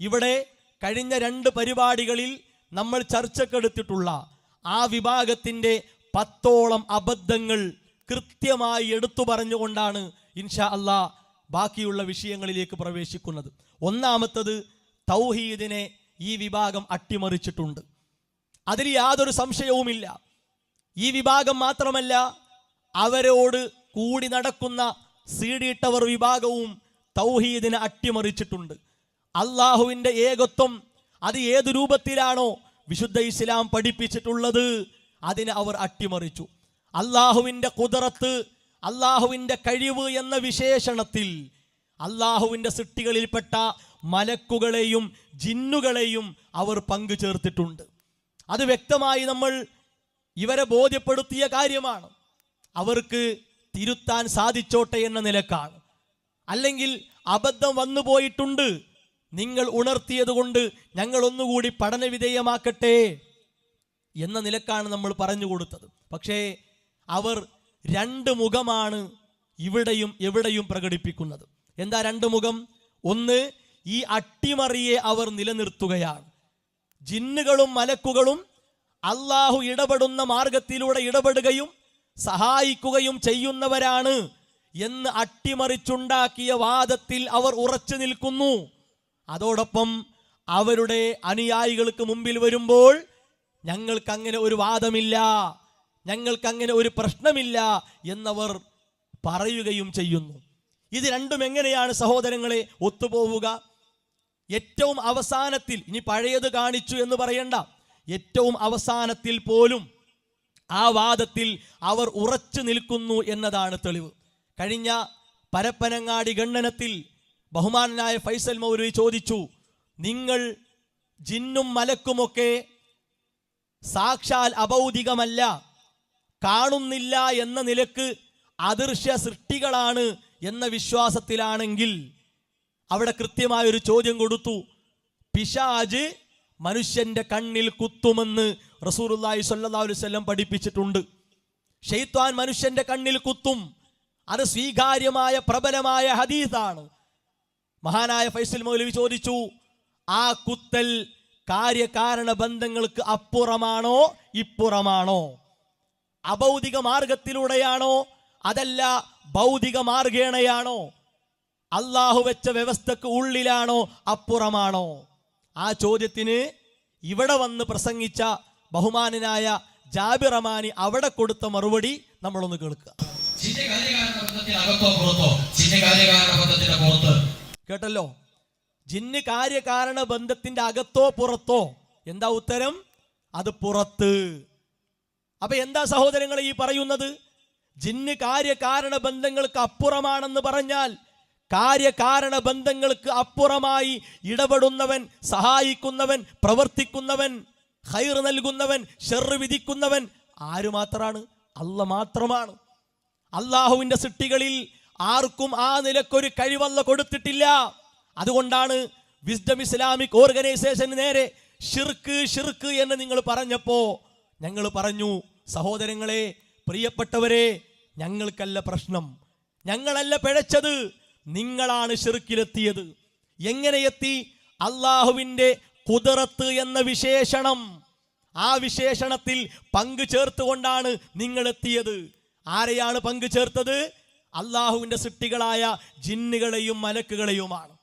ഇവിടെ കഴിഞ്ഞ രണ്ട് പരിപാടികളിൽ നമ്മൾ ചർച്ചക്കെടുത്തിട്ടുള്ള ആ വിഭാഗത്തിന്റെ പത്തോളം അബദ്ധങ്ങൾ കൃത്യമായി എടുത്തു പറഞ്ഞുകൊണ്ടാണ് ഇൻഷാ അല്ലാ ബാക്കിയുള്ള വിഷയങ്ങളിലേക്ക് പ്രവേശിക്കുന്നത്. ഒന്നാമത്തത് തൗഹീദിനെ ഈ വിഭാഗം അട്ടിമറിച്ചിട്ടുണ്ട്. അതിൽ യാതൊരു സംശയവുമില്ല. ഈ വിഭാഗം മാത്രമല്ല അവരോട് കൂടി നടക്കുന്ന സീഡിയിട്ടവർ വിഭാഗവും തൗഹീദിനെ അട്ടിമറിച്ചിട്ടുണ്ട്. അള്ളാഹുവിന്റെ ഏകത്വം അത് ഏത് രൂപത്തിലാണോ വിശുദ്ധ ഇസ്ലാം പഠിപ്പിച്ചിട്ടുള്ളത് അതിനെ അവർ അട്ടിമറിച്ചു. അള്ളാഹുവിന്റെ കുതിറത്ത് അള്ളാഹുവിന്റെ കഴിവ് എന്ന വിശേഷണത്തിൽ അള്ളാഹുവിന്റെ സൃഷ്ടികളിൽപ്പെട്ട മലക്കുകളെയും ജിന്നുകളെയും അവർ പങ്കു ചേർത്തിട്ടുണ്ട്. അത് വ്യക്തമായി നമ്മൾ ഇവരെ ബോധ്യപ്പെടുത്തിയ കാര്യമാണ്. അവർക്ക് തിരുത്താൻ സാധിച്ചോട്ടെ എന്ന നിലക്കാണ്. അല്ലെങ്കിൽ അബദ്ധം വന്നു പോയിട്ടുണ്ട്. നിങ്ങൾ ഉണർത്തിയത് കൊണ്ട് ഞങ്ങൾ ഒന്നുകൂടി പഠനവിധേയമാക്കട്ടെ എന്ന നിലക്കാണ് നമ്മൾ പറഞ്ഞു കൊടുത്തത്. പക്ഷേ അവർ രണ്ട് മുഖമാണ് ഇവിടെയും എവിടെയും പ്രകടിപ്പിക്കുന്നത്. എന്താ രണ്ട് മുഖം? ഒന്ന് ഈ അട്ടിമറിയെ അവർ നിലനിർത്തുകയാണ്. ജിന്നുകളും മലക്കുകളും അള്ളാഹു ഇടപെടുന്ന മാർഗത്തിലൂടെ ഇടപെടുകയും സഹായിക്കുകയും ചെയ്യുന്നവരാണ് എന്ന് അട്ടിമറിച്ചുണ്ടാക്കിയ വാദത്തിൽ അവർ ഉറച്ചു നിൽക്കുന്നു. അതോടൊപ്പം അവരുടെ അനുയായികൾക്ക് മുമ്പിൽ വരുമ്പോൾ ഞങ്ങൾക്ക് അങ്ങനെ ഒരു വാദമില്ല ഞങ്ങൾക്ക് അങ്ങനെ ഒരു പ്രശ്നമില്ല എന്നവർ പറയുകയും ചെയ്യുന്നു. ഇത് രണ്ടും എങ്ങനെയാണ് സഹോദരങ്ങളെ ഒത്തുപോവുക? ഏറ്റവും അവസാനത്തിൽ ഇനി പഴയത് കാണിച്ചു എന്ന് പറയണ്ട. ഏറ്റവും അവസാനത്തിൽ പോലും ആ വാദത്തിൽ അവർ ഉറച്ചു നിൽക്കുന്നു എന്നതാണ് തെളിവ്. കഴിഞ്ഞ പരപ്പനങ്ങാടി ഗണ്ണനത്തിൽ ബഹുമാനനായ ഫൈസൽ മൗരി ചോദിച്ചു നിങ്ങൾ ജിന്നും മലക്കുമൊക്കെ സാക്ഷാൽ അഭൗതികമല്ല കാണുന്നില്ല എന്ന നിലയ്ക്ക് അദൃശ്യ സൃഷ്ടികളാണ് എന്ന വിശ്വാസത്തിലാണെങ്കിൽ അവിടെ കൃത്യമായ ഒരു ചോദ്യം കൊടുത്തു പിശാജ് മനുഷ്യന്റെ കണ്ണിൽ കുത്തുമെന്ന് റസൂറുല്ലായി വസല്ലം പഠിപ്പിച്ചിട്ടുണ്ട്. ഷെയ്ത്താൻ മനുഷ്യന്റെ കണ്ണിൽ കുത്തും. അത് സ്വീകാര്യമായ പ്രബലമായ ഹദീസാണ്. മഹാനായ ഫൈസൽ മൗലവി ചോദിച്ചു ആ കുത്തൽ കാര്യകാരണ ബന്ധങ്ങൾക്ക് അപ്പുറമാണോ ഇപ്പുറമാണോ? അഭൗതിക മാർഗത്തിലൂടെയാണോ അതല്ല ഭൗതിക മാർഗേണയാണോ? അള്ളാഹു വെച്ച വ്യവസ്ഥക്ക് ഉള്ളിലാണോ അപ്പുറമാണോ? ആ ചോദ്യത്തിന് ഇവിടെ വന്ന് പ്രസംഗിച്ച ബഹുമാനനായ ജാബിറമാനി അവിടെ കൊടുത്ത മറുപടി നമ്മളൊന്ന് കേൾക്കുക. കാര്യകാരണ അകത്തോ പുറത്തോ? കാര്യകാരണ ബന്ധത്തിന്റെ കേട്ടല്ലോ? ജിന്ന് കാര്യകാരണ ബന്ധത്തിന്റെ അകത്തോ പുറത്തോ എന്താ ഉത്തരം? അത് പുറത്ത്. അപ്പൊ എന്താ സഹോദരങ്ങൾ ഈ പറയുന്നത്? ജിന്ന് കാര്യകാരണ ബന്ധങ്ങൾക്ക് അപ്പുറമാണെന്ന് പറഞ്ഞാൽ കാര്യകാരണ ബന്ധങ്ങൾക്ക് അപ്പുറമായി ഇടപെടുന്നവൻ സഹായിക്കുന്നവൻ പ്രവർത്തിക്കുന്നവൻ ഹൈർ നൽകുന്നവൻ ഷെറ് വിധിക്കുന്നവൻ ആര് മാത്രമാണ് അല്ല മാത്രമാണ്. അള്ളാഹുവിന്റെ സൃഷ്ടികളിൽ ആർക്കും ആ നിലക്കൊരു കഴിവല്ല കൊടുത്തിട്ടില്ല. അതുകൊണ്ടാണ് വിസ്ഡം ഇസ്ലാമിക് ഓർഗനൈസേഷന് നേരെ ഷിർക്ക് ഷിർക്ക് എന്ന് നിങ്ങൾ പറഞ്ഞപ്പോ ഞങ്ങൾ പറഞ്ഞു സഹോദരങ്ങളെ പ്രിയപ്പെട്ടവരെ ഞങ്ങൾക്കല്ല പ്രശ്നം. ഞങ്ങളല്ല പിഴച്ചത്. നിങ്ങളാണ് ഷിർക്കിലെത്തിയത് എങ്ങനെ എത്തി? അള്ളാഹുവിന്റെ കുതിറത്ത് എന്ന വിശേഷണം. ആ വിശേഷണത്തിൽ പങ്കു ചേർത്തുകൊണ്ടാണ് നിങ്ങൾ എത്തിയത് ആരെയാണ് പങ്കു ചേർത്തത്? അള്ളാഹുവിന്റെ സൃഷ്ടികളായ ജിന്നുകളെയും മലക്കുകളെയുമാണ്.